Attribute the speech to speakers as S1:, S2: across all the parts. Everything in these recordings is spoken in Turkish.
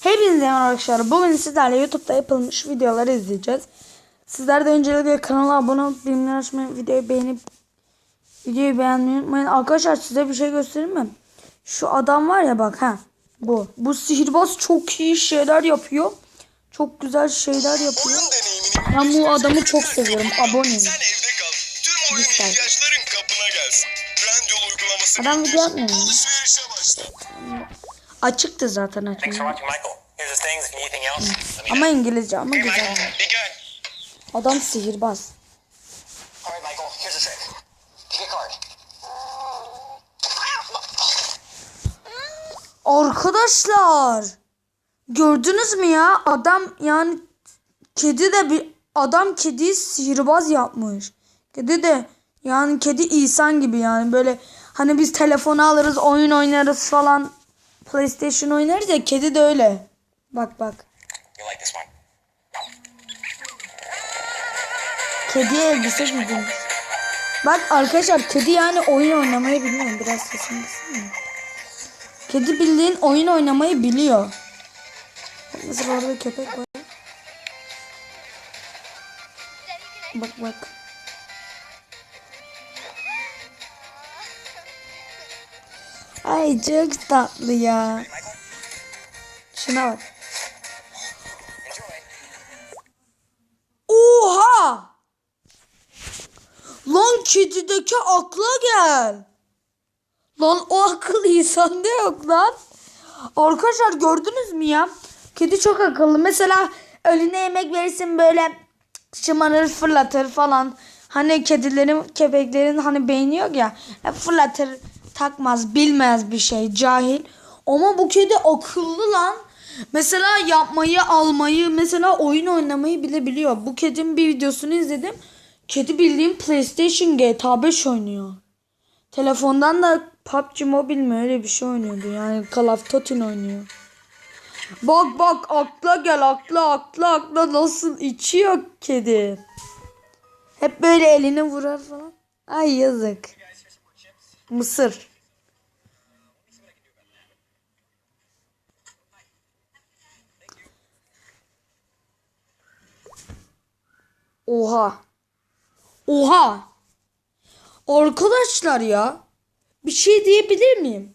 S1: Hepinize merhaba arkadaşlar. Bugün sizlerle YouTube'da yapılmış videoları izleyeceğiz. Sizler de öncelikle kanala abone olup bildirimleri açmayı, videoyu beğenip videoyu beğenmeyi unutmayın. Arkadaşlar size bir şey göstereyim mi? Şu adam var ya bak ha bu. Bu sihirbaz çok iyi şeyler yapıyor. Çok güzel şeyler yapıyor. Ben bu adamı çok seviyorum. Aboneyim.
S2: sen evde kal. Tüm oyun
S1: Lütfen.
S2: ihtiyaçların kapına gelsin. Trendyol uygulamasını
S1: Adam video yapmıyor mu?
S2: Alışverişe başla.
S1: Açıktı zaten
S3: know.
S1: Ama İngilizce ama güzel. Adam sihirbaz. Arkadaşlar gördünüz mü ya? Adam yani kedi de bir adam kedi sihirbaz yapmış. Kedi de yani kedi insan gibi yani. Böyle hani biz telefonu alırız oyun oynarız falan PlayStation oynarız ya kedi de öyle. Bak bak. Kediye elbise giydirmiş. Bak arkadaşlar kedi yani oyun oynamayı biliyor. Biraz sesini? Kedi bildiğin oyun oynamayı biliyor. Mesela orada köpek var. Bak bak. Ay çok tatlı ya. Şuna bak. Oha! Lan kedideki akla gel. Lan o akıl insanda yok lan. Arkadaşlar gördünüz mü ya? Kedi çok akıllı. Mesela önüne yemek verirsin böyle şımarır fırlatır falan. Hani kedilerin köpeklerin hani beyni yok ya. fırlatır takmaz bilmez bir şey cahil. Ama bu kedi akıllı lan. Mesela yapmayı almayı mesela oyun oynamayı bile biliyor. Bu kedinin bir videosunu izledim. Kedi bildiğin PlayStation GTA 5 oynuyor. Telefondan da PUBG Mobile mi öyle bir şey oynuyordu. Yani Call of Duty oynuyor. Bak bak akla gel akla akla akla nasıl içiyor kedi. Hep böyle elini vurar falan. Ay yazık. Mısır. Oha. Oha. Arkadaşlar ya. Bir şey diyebilir miyim?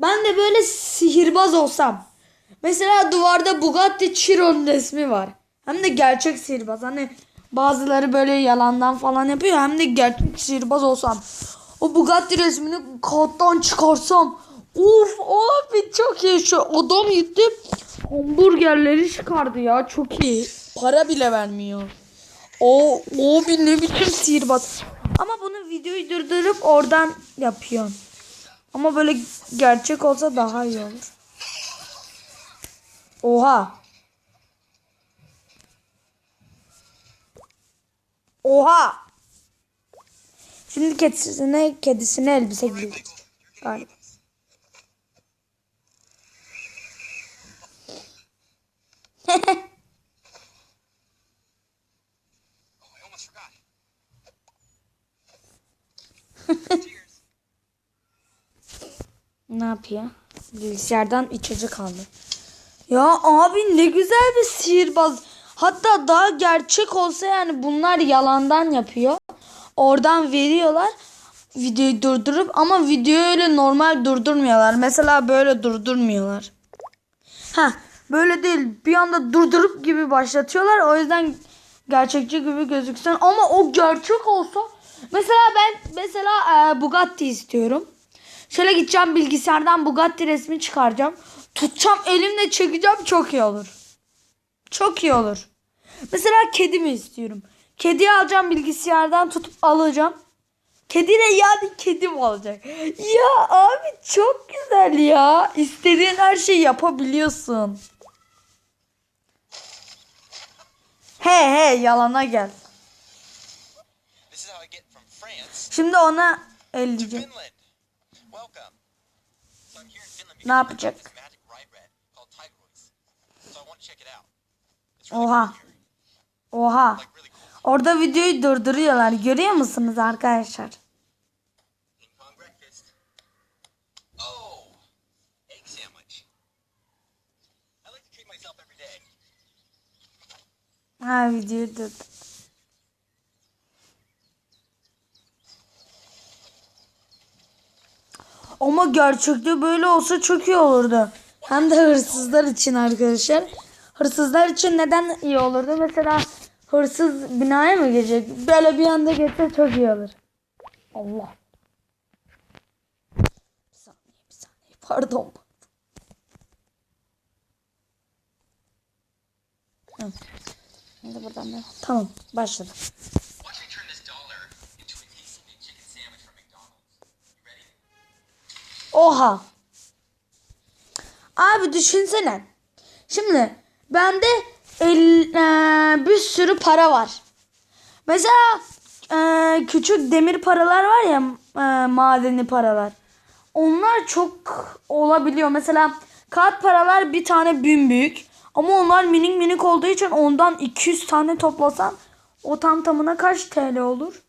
S1: Ben de böyle sihirbaz olsam. Mesela duvarda Bugatti Chiron resmi var. Hem de gerçek sihirbaz. Hani bazıları böyle yalandan falan yapıyor. Hem de gerçek sihirbaz olsam. O Bugatti resmini kağıttan çıkarsam. Uf abi çok iyi. Şu adam gitti. Hamburgerleri çıkardı ya. Çok iyi. Para bile vermiyor. O, o bir ne biçim sihirbaz. Ama bunu videoyu durdurup oradan yapıyor. Ama böyle gerçek olsa daha iyi olur. Oha. Oha. Şimdi kedisine kedisine elbise giyiyor. Galiba.
S3: Oh,
S1: Ne yapıyor? Bilgisayardan içecek aldı. Ya abi ne güzel bir sihirbaz. Hatta daha gerçek olsa yani bunlar yalandan yapıyor. Oradan veriyorlar. Videoyu durdurup ama videoyu öyle normal durdurmuyorlar. Mesela böyle durdurmuyorlar. Ha böyle değil. Bir anda durdurup gibi başlatıyorlar. O yüzden gerçekçi gibi gözüksün. Ama o gerçek olsa mesela ben mesela e, Bugatti istiyorum. Şöyle gideceğim bilgisayardan Bugatti resmi çıkaracağım. Tutacağım elimle çekeceğim çok iyi olur. Çok iyi olur. Mesela kedimi istiyorum. Kediyi alacağım bilgisayardan tutup alacağım. Kedi de yani kedim olacak. Ya abi çok güzel ya. İstediğin her şeyi yapabiliyorsun. He he yalana gel. Şimdi ona
S3: el diyeceğim.
S1: Ne yapacak? Oha. Oha. Orada videoyu durduruyorlar. Görüyor musunuz arkadaşlar? Ha videoyu durdur. Ama gerçekte böyle olsa çok iyi olurdu. Hem de hırsızlar için arkadaşlar. Hırsızlar için neden iyi olurdu? Mesela hırsız binaya mı girecek? Böyle bir anda geçse çok iyi olur. Allah. Bir saniye, bir saniye. Pardon. Şimdi buradan da. Tamam, başladım. Oha. Abi düşünsene. Şimdi bende el, eee, bir sürü para var. Mesela eee, küçük demir paralar var ya eee, madeni paralar. Onlar çok olabiliyor. Mesela kağıt paralar bir tane bin büyük. Ama onlar minik minik olduğu için ondan 200 tane toplasan o tam tamına kaç TL olur?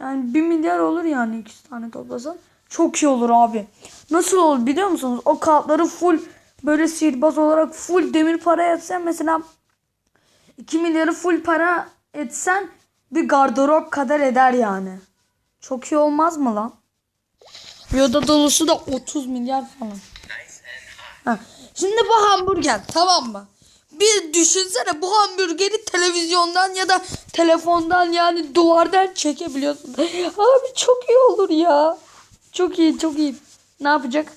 S1: Yani 1 milyar olur yani 200 tane toplasan. Çok iyi olur abi. Nasıl olur biliyor musunuz? O kağıtları full böyle sihirbaz olarak full demir para etsen mesela 2 milyarı full para etsen bir gardırop kadar eder yani. Çok iyi olmaz mı lan? Bir oda dolusu da 30 milyar falan. Ha. Şimdi bu hamburger tamam mı? Bir düşünsene bu hamburgeri televizyondan ya da telefondan yani duvardan çekebiliyorsun. Abi çok iyi olur ya. Çok iyi çok iyi. Ne yapacak?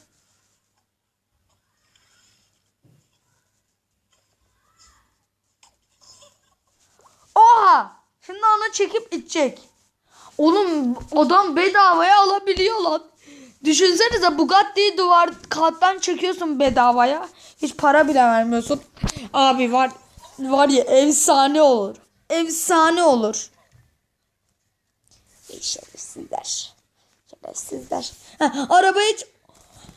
S1: Oha! Şimdi onu çekip içecek. Oğlum adam bedavaya alabiliyor lan. Düşünsenize Bugatti'yi duvar kağıttan çekiyorsun bedavaya. Hiç para bile vermiyorsun. Abi var var ya efsane olur. Efsane olur. Ey Şerefsizler. Ha, arabayı ç-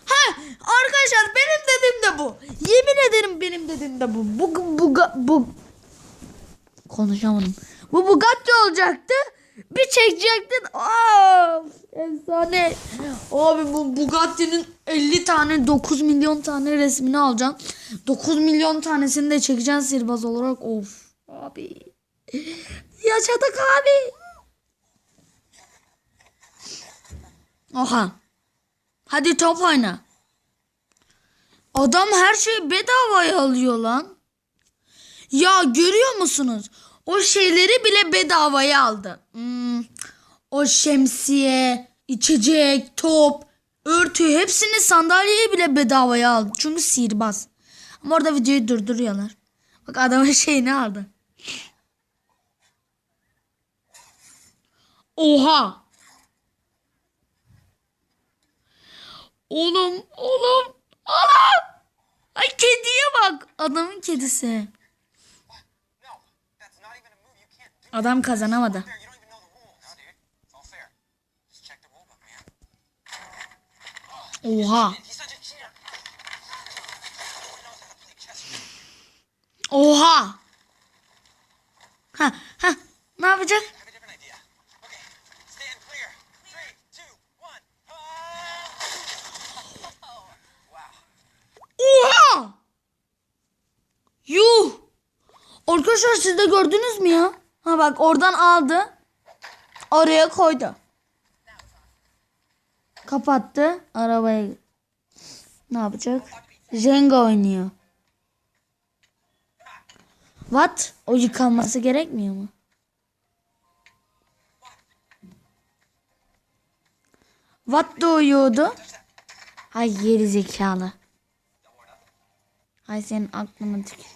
S1: Ha arkadaşlar benim dediğim de bu. Yemin ederim benim dediğim de bu. Bu bu bu, bu konuşamadım. Bu Bugatti olacaktı. Bir çekecektin. Aa, efsane. Abi bu Bugatti'nin 50 tane 9 milyon tane resmini alacaksın. 9 milyon tanesini de çekeceksin sihirbaz olarak. Of. Abi. Yaşadık abi. Oha. Hadi top oyna. Adam her şeyi bedavaya alıyor lan. Ya görüyor musunuz? O şeyleri bile bedavaya aldı. Hmm, o şemsiye, içecek, top, örtü hepsini sandalyeyi bile bedavaya aldı. Çünkü sihirbaz. Ama orada videoyu durduruyorlar. Bak adamın şeyini aldı. Oha. Oğlum, oğlum, oğlum. Ay kediye bak. Adamın kedisi.
S3: No, that's not even a move. You can't
S1: Arkadaşlar siz de gördünüz mü ya? Ha bak oradan aldı. Oraya koydu. Kapattı. Arabayı. Ne yapacak? Jenga oynuyor. What? O yıkanması gerekmiyor mu? What doğuyordu? Ay geri zekalı. Ay senin aklını tük.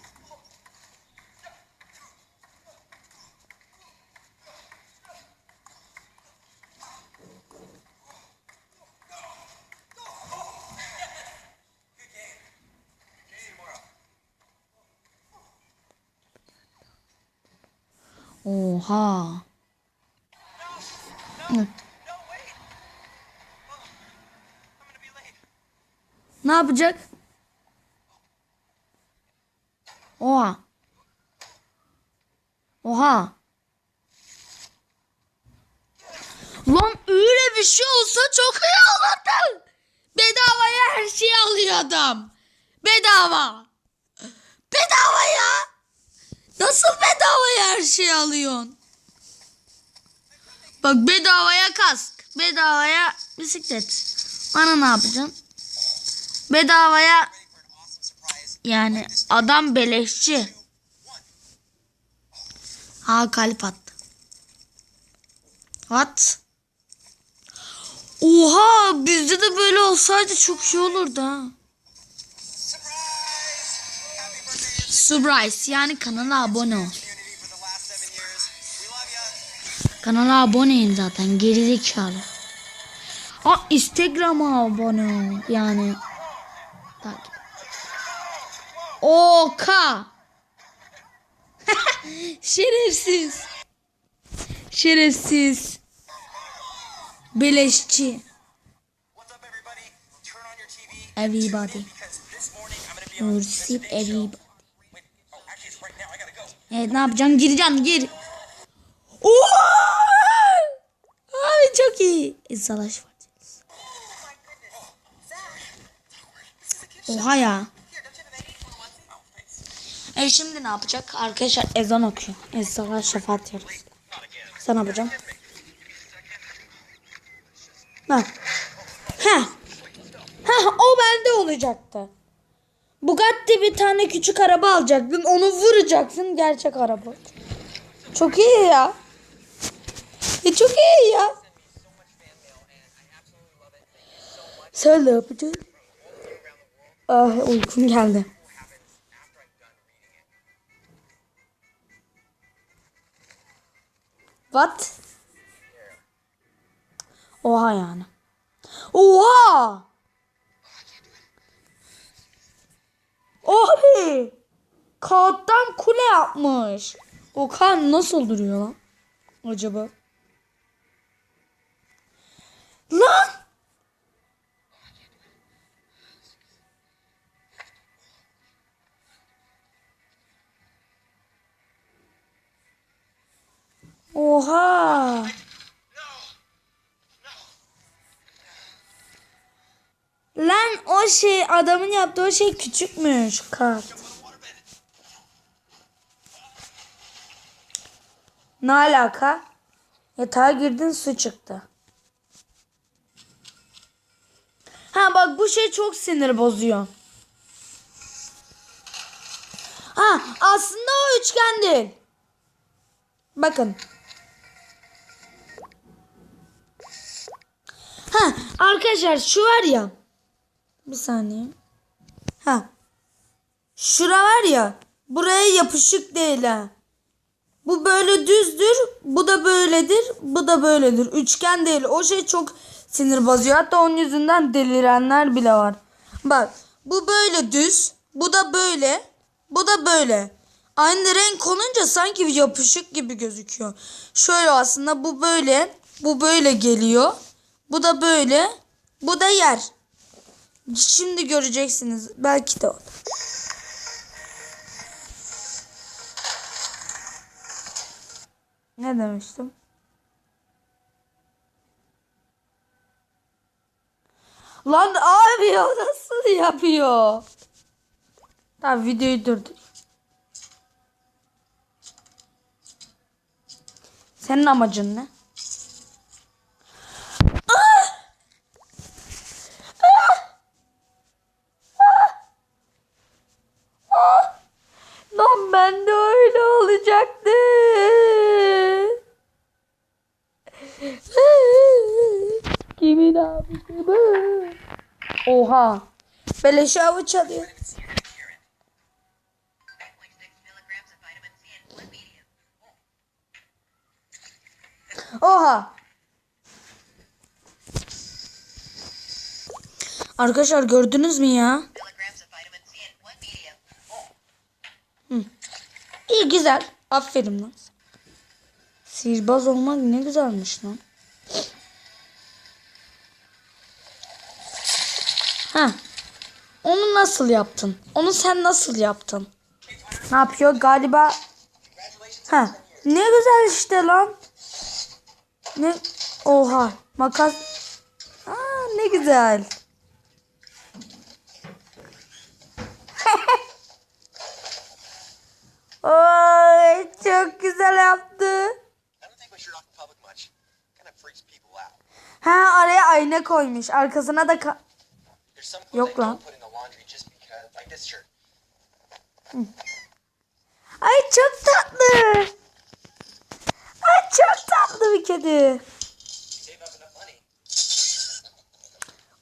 S1: Oha.
S3: Oh.
S1: Ne yapacak? Oha. Oha. Lan öyle bir şey olsa çok iyi olurdu. Bedavaya her şeyi alıyor adam. Bedava. Bedava ya. Nasıl bedavaya her şeyi alıyorsun? Bak bedavaya kask. Bedavaya bisiklet. Bana ne yapacaksın? Bedavaya yani adam beleşçi. Ha kalp attı. What? Oha bizde de böyle olsaydı çok iyi olurdu ha. Surprise yani kanala abone ol. Kanala aboneyim zaten gerizekalı. Aa Instagram'a abone ol yani. Takip. Oka. Şerefsiz. Şerefsiz. Beleşçi.
S3: Everybody?
S1: Receive everybody. Evet ne yapacaksın? Gireceksin gir. E, savaş var. Oha ya. E şimdi ne yapacak? Arkadaşlar ezan okuyor. Ezan şefaat yiyoruz. Sen yapacaksın? Bak. Heh. Heh o bende olacaktı. Bugatti bir tane küçük araba alacaktın. Onu vuracaksın gerçek araba. Çok iyi ya. E çok iyi ya. Sen ne yapacaksın? Ah uykum geldi. What? Oha yani. Oha! Abi! Kağıttan kule yapmış. O kan nasıl duruyor lan? Acaba? Lan! Oha! Lan o şey adamın yaptığı o şey küçükmüş kart. Ne alaka? Yatağa girdin su çıktı. Ha bak bu şey çok sinir bozuyor. Ha aslında o üçgen değil. Bakın. Arkadaşlar şu var ya. Bir saniye. Ha. Şura var ya. Buraya yapışık değil ha. Bu böyle düzdür. Bu da böyledir. Bu da böyledir. Üçgen değil. O şey çok sinir bozuyor. Hatta onun yüzünden delirenler bile var. Bak. Bu böyle düz. Bu da böyle. Bu da böyle. Aynı renk olunca sanki yapışık gibi gözüküyor. Şöyle aslında bu böyle. Bu böyle geliyor. Bu da böyle. Bu da yer. Şimdi göreceksiniz. Belki de o. Ne demiştim? Lan abi o nasıl yapıyor? Tamam videoyu durdur. Senin amacın ne? Lan ben de öyle olacaktı. Kimin abisi bu? Oha. Beleş avı çalıyor.
S4: like 6 milligrams of vitamin C in one medium.
S1: Oha. Arkadaşlar gördünüz mü ya? İyi güzel. Aferin lan. Sihirbaz olmak ne güzelmiş lan. Ha. Onu nasıl yaptın? Onu sen nasıl yaptın? Ne yapıyor? Galiba Ha. Ne güzel işte lan. Ne Oha. Makas. Aa, ne güzel. Oy, çok güzel yaptı. Ha araya
S3: ayna koymuş. Arkasına
S1: da
S3: Yok
S1: lan.
S3: shirt.
S1: Ay çok tatlı. Ay çok tatlı bir kedi.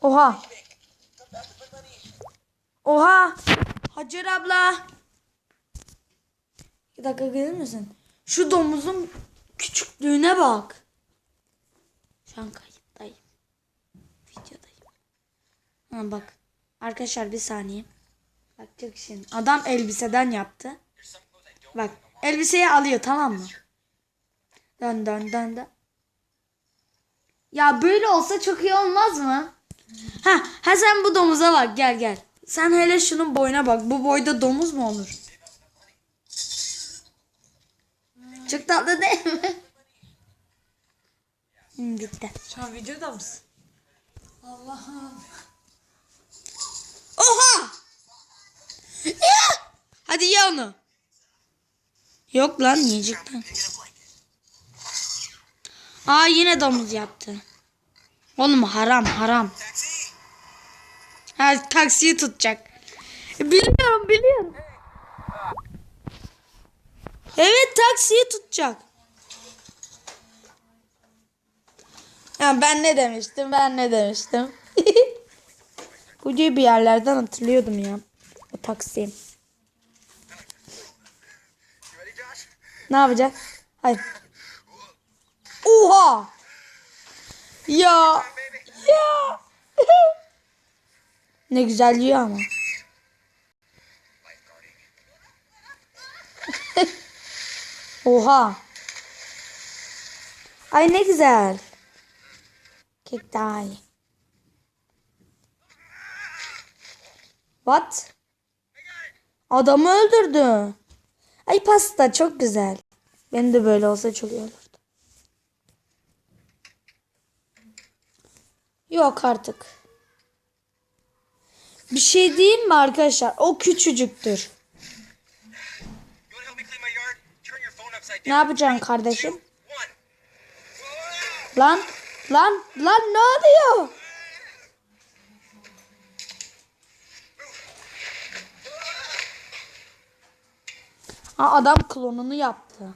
S1: Oha. Oha. Hacer abla. Bir dakika gelir misin? Şu domuzun küçüklüğüne bak. Şu an kayıttayım. Videodayım. Ha bak. Arkadaşlar bir saniye. Bak çok şimdi. Adam elbiseden yaptı. Bak elbiseyi alıyor tamam mı? Dön dön dön dön. Ya böyle olsa çok iyi olmaz mı? Ha, ha sen bu domuza bak gel gel. Sen hele şunun boyuna bak. Bu boyda domuz mu olur? Çok tatlı değil mi? Hı, gitti.
S5: Şu an videoda mısın? Allah'ım.
S1: Oha! Ya! Hadi ye onu. Yok lan yiyecek lan. Aa yine domuz yaptı. Oğlum haram haram. Ha taksiyi tutacak. Biliyorum biliyorum. Evet taksiyi tutacak. Ya ben ne demiştim ben ne demiştim. Bu bir yerlerden hatırlıyordum ya. O
S2: Josh?
S1: Ne yapacak? Hayır. Oha! Ya! Ya! ne güzel yiyor ama. Oha! Ay ne güzel. Kek daha iyi. What? Adamı öldürdü. Ay pasta çok güzel. Benim de böyle olsa çok iyi olurdu. Yok artık. Bir şey diyeyim mi arkadaşlar? O küçücüktür. Ne yapacaksın kardeşim? Lan, lan, lan ne oluyor? Ha, adam klonunu yaptı.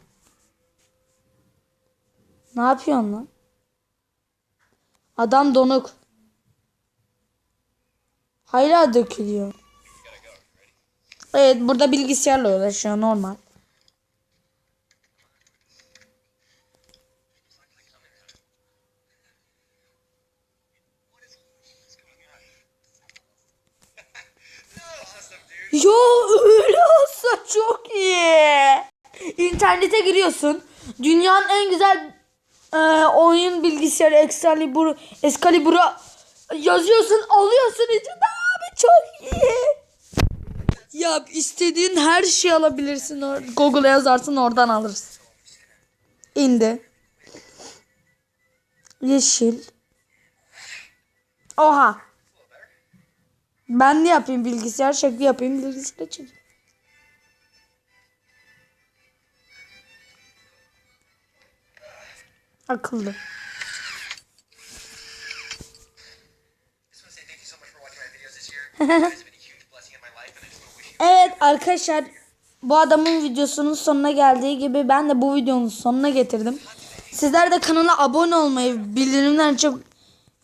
S1: Ne yapıyorsun lan? Adam donuk. Hala dökülüyor. Evet burada bilgisayarla uğraşıyor normal. Ya öyle olsa çok iyi. İnternete giriyorsun. Dünyanın en güzel e, oyun bilgisayarı Excalibur, Excalibur'u yazıyorsun, alıyorsun içinde abi çok iyi. Ya istediğin her şeyi alabilirsin. Google'a yazarsın oradan alırsın. İndi. Yeşil. Oha. Ben de yapayım bilgisayar şakı yapayım bilgisayar çekeyim.
S3: You
S1: Evet arkadaşlar bu adamın videosunun sonuna geldiği gibi ben de bu videonun sonuna getirdim. Sizler de kanala abone olmayı, bildirimler açıp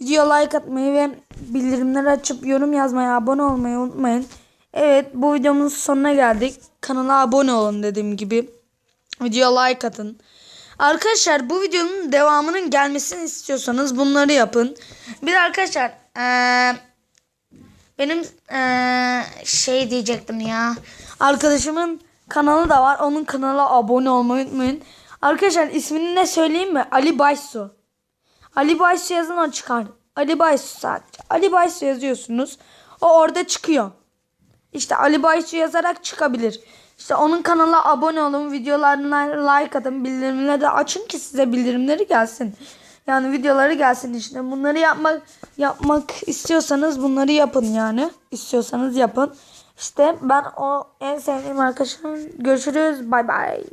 S1: video like atmayı ve bildirimleri açıp yorum yazmayı, abone olmayı unutmayın. Evet bu videomuzun sonuna geldik. Kanala abone olun dediğim gibi. Video like atın. Arkadaşlar bu videonun devamının gelmesini istiyorsanız bunları yapın. Bir arkadaşlar eee benim eee, şey diyecektim ya. Arkadaşımın kanalı da var. Onun kanala abone olmayı unutmayın. Arkadaşlar ismini ne söyleyeyim mi? Ali Baysu. Ali Baysu yazın o çıkar. Ali Baysu sadece. Ali Baysu yazıyorsunuz. O orada çıkıyor. İşte Ali Baysu yazarak çıkabilir. İşte onun kanala abone olun, videolarına like atın, bildirimleri de açın ki size bildirimleri gelsin. Yani videoları gelsin işte. Bunları yapmak yapmak istiyorsanız bunları yapın yani. İstiyorsanız yapın. İşte ben o en sevdiğim arkadaşım. Görüşürüz. Bay bay.